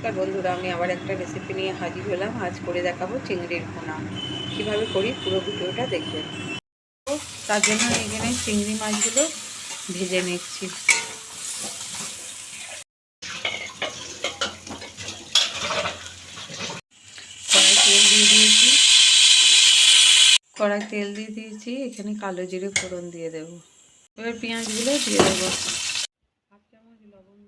নমস্কার বন্ধুরা, আমি আবার একটা রেসিপি নিয়ে হাজির হলাম। আজ করে দেখাবো চিংড়ির ভুনা। কীভাবে করি পুরো ভিডিওটা দেখবেন। তার জন্য এখানে চিংড়ি মাছগুলো ভেজে নিচ্ছি। কড়াই তেল দিয়ে দিয়েছি। কড়াই তেল দিয়ে দিয়েছি, এখানে কালো জিরে ফোড়ন দিয়ে দেবো। এবার পেঁয়াজগুলো দিয়ে দেবো। হাফ চামচ লবণ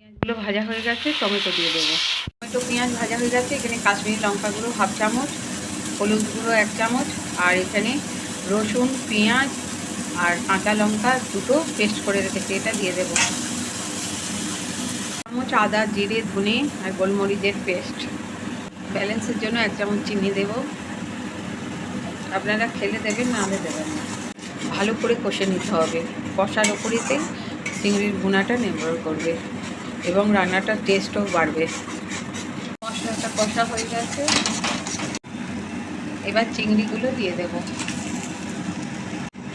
পেঁয়াজগুলো ভাজা হয়ে গেছে, টমেটো দিয়ে দেবো। টমেটো, পেঁয়াজ ভাজা হয়ে গেছে, এখানে কাশ্মীরি লঙ্কা গুঁড়ো হাফ চামচ, হলুদ গুঁড়ো এক চামচ, আর এখানে রসুন, পেঁয়াজ আর কাঁচা লঙ্কা দুটো পেস্ট করে রেখেছি, এটা দিয়ে দেবো। চামচ আদা, জিরে, ধনে আর গোলমরিচের পেস্ট। ব্যালেন্সের জন্য এক চামচ চিনি দেব। আপনারা খেলে দেবেন, না নাহলে দেবেন না। ভালো করে কষে নিতে হবে। কষার ওপরেতে চিংড়ির ভুনাটা নির্ভর করবে। এবং রান্নাটার টেস্টও বাড়বে। মশলাটা কষা হয়ে গেছে। এবার চিংড়িগুলো দিয়ে দেব।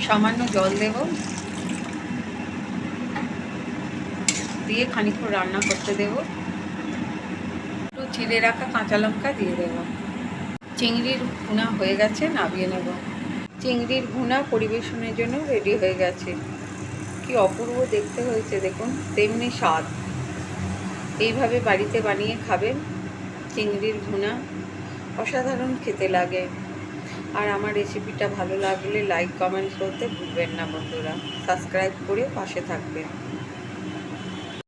সামান্য জল দেব। দিয়ে খানিকক্ষণ রান্না করতে দেব। একটু চিড়ে রাখা কাঁচা লঙ্কা দিয়ে দেব। চিংড়ির ভুনা হয়ে গেছে, নামিয়ে নেব। চিংড়ির ভুনা পরিবেশনের জন্য রেডি হয়ে গেছে। কি অপূর্ব দেখতে হয়েছে, দেখুন, তেমনি স্বাদ। এইভাবে বাড়িতে বানিয়ে খাবেন চিংড়ির ভুনা অসাধারণ খেতে লাগে। আর আমার রেসিপিটা ভালো লাগলে লাইক কমেন্ট করতে ভুলবেন না বন্ধুরা। সাবস্ক্রাইব করে পাশে থাকবেন।